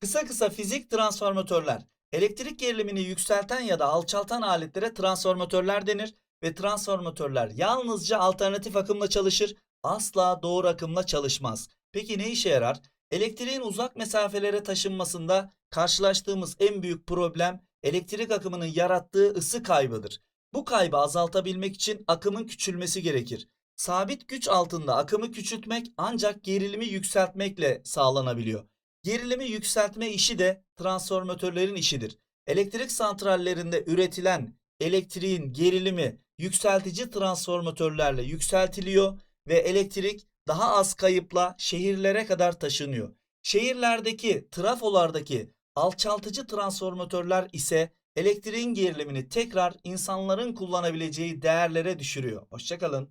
Kısa kısa fizik transformatörler. Elektrik gerilimini yükselten ya da alçaltan aletlere transformatörler denir ve transformatörler yalnızca alternatif akımla çalışır, asla doğru akımla çalışmaz. Peki ne işe yarar? Elektriğin uzak mesafelere taşınmasında karşılaştığımız en büyük problem elektrik akımının yarattığı ısı kaybıdır. Bu kaybı azaltabilmek için akımın küçülmesi gerekir. Sabit güç altında akımı küçültmek ancak gerilimi yükseltmekle sağlanabiliyor. Gerilimi yükseltme işi de transformatörlerin işidir. Elektrik santrallerinde üretilen elektriğin gerilimi yükseltici transformatörlerle yükseltiliyor ve elektrik daha az kayıpla şehirlere kadar taşınıyor. Şehirlerdeki trafolardaki alçaltıcı transformatörler ise elektriğin gerilimini tekrar insanların kullanabileceği değerlere düşürüyor. Hoşçakalın.